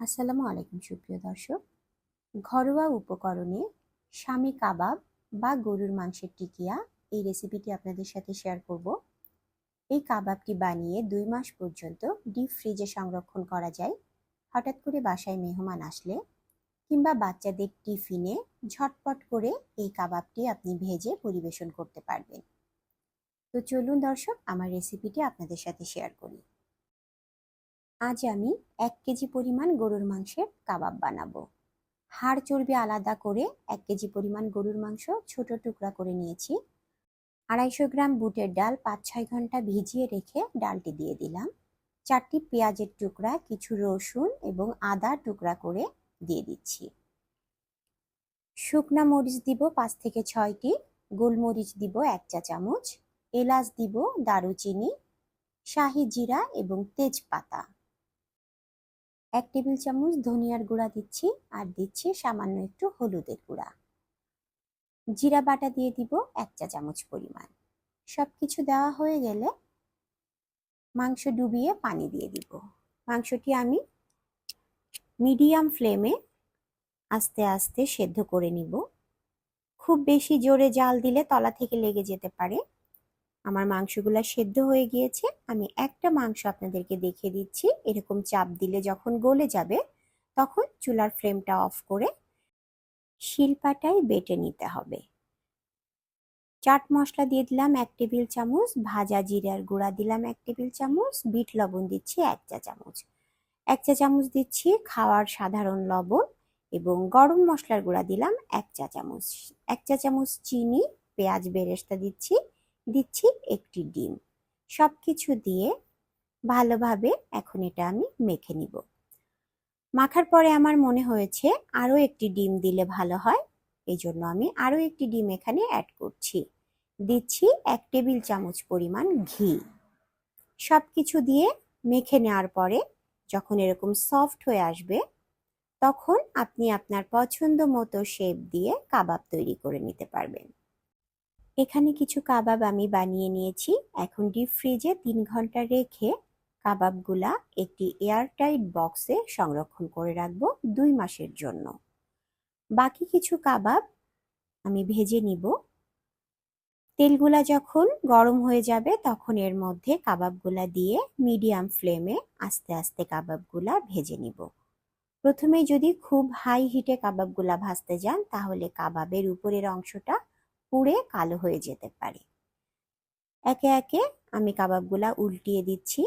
আসসালামু আলাইকুম, সুপ্রিয় দর্শক। ঘরোয়া উপকরণে স্বামী কাবাব বা গরুর মাংসের টিকিয়া এই রেসিপিটি আপনাদের সাথে শেয়ার করব। এই কাবাবটি বানিয়ে দুই মাস পর্যন্ত ডিপ ফ্রিজে সংরক্ষণ করা যায়। হঠাৎ করে বাসায় মেহমান আসলে কিংবা বাচ্চাদের টিফিনে ঝটপট করে এই কাবাবটি আপনি ভেজে পরিবেশন করতে পারবেন। তো চলুন দর্শক, আমার রেসিপিটি আপনাদের সাথে শেয়ার করি। আজ আমি এক কেজি পরিমাণ গরুর মাংসের কাবাব বানাবো। হাড় চর্বি আলাদা করে এক কেজি পরিমাণ গরুর মাংস ছোট টুকরা করে নিয়েছি। আড়াইশো গ্রাম বুটের ডাল পাঁচ ছয় ঘণ্টা ভিজিয়ে রেখে ডালটি দিয়ে দিলাম। চারটি পেঁয়াজের টুকরা, কিছু রসুন এবং আদা টুকরা করে দিয়ে দিচ্ছি। শুকনা মরিচ দিব পাঁচ থেকে ছয়টি, গোলমরিচ দিব এক চা চামচ, এলাচ দিব দারুচিনি, শাহি জিরা এবং তেজপাতা। এক টেবিল চামচ ধনিয়ার গুঁড়া দিচ্ছি আর দিচ্ছি সামান্য একটু হলুদের গুঁড়া। জিরা বাটা দিয়ে দিব এক চা চামচ পরিমাণ। সব কিছু দেওয়া হয়ে গেলে মাংস ডুবিয়ে পানি দিয়ে দিব। মাংসটি আমি মিডিয়াম ফ্লেমে আস্তে আস্তে সেদ্ধ করে নিব। খুব বেশি জোরে জাল দিলে তলা থেকে লেগে যেতে পারে। আমার মাংসগুলো সেদ্ধ হয়ে গিয়েছে, আমি একটা মাংস আপনাদেরকে দেখিয়ে দিচ্ছি। এরকম চাপ দিলে যখন গলে যাবে, তখন চুলার ফ্লেমটা অফ করে শিলপাটায় বেটে নিতে হবে। চাট মশলা দিয়ে দিলাম এক টেবিল চামচ, ভাজা জিরার গুঁড়া দিলাম এক টেবিল চামচ, বিট লবণ দিচ্ছি এক চা চামচ। এক চা চামচ দিচ্ছি খাওয়ার সাধারণ লবণ এবং গরম মশলার গুঁড়া দিলাম এক চা চামচ। এক চা চামচ চিনি, পেঁয়াজ বেরেস্তা দিচ্ছি দিচ্ছি একটি ডিম। সব কিছু দিয়ে ভালোভাবে এখন এটা আমি মেখে নিব। মাখার পরে আমার মনে হয়েছে আরও একটি ডিম দিলে ভালো হয় এই জন্য আমি আরও একটি ডিম এখানে অ্যাড করছি। দিচ্ছি এক টেবিল চামচ পরিমাণ ঘি। সব কিছু দিয়ে মেখে নেওয়ার পরে যখন এরকম সফট হয়ে আসবে, তখন আপনি আপনার পছন্দ মতো শেপ দিয়ে কাবাব তৈরি করে নিতে পারবেন। এখানে কিছু কাবাব আমি বানিয়ে নিয়েছি। এখন ডিপ ফ্রিজে তিন ঘণ্টা রেখে কাবাবগুলা একটি এয়ারটাইট বক্সে সংরক্ষণ করে রাখব দুই মাসের জন্য। বাকি কিছু কাবাব আমি ভেজে নিব। তেলগুলা যখন গরম হয়ে যাবে তখন এর মধ্যে কাবাবগুলা দিয়ে মিডিয়াম ফ্লেমে আস্তে আস্তে কাবাবগুলা ভেজে নিব। প্রথমে যদি খুব হাই হিটে কাবাবগুলা ভাজতে যান তাহলে কাবাবের উপরের অংশটা পুড়ে কালো হয়ে যেতে পারে। একে একে আমি কাবাবগুলা উল্টিয়ে দিচ্ছি।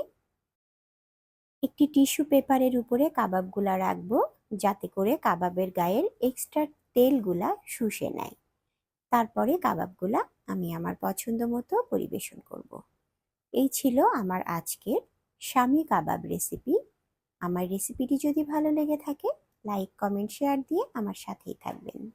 একটি টিস্যু পেপারের উপরে কাবাবগুলা রাখব যাতে করে কাবাবের গায়ের এক্সট্রা তেলগুলা শুষে নেয়। তারপরে কাবাবগুলা আমি আমার পছন্দ মতো পরিবেশন করব। এই ছিল আমার আজকের স্বামী কাবাব রেসিপি। আমার রেসিপিটি যদি ভালো লেগে থাকে, লাইক, কমেন্ট, শেয়ার দিয়ে আমার সাথেই থাকবেন।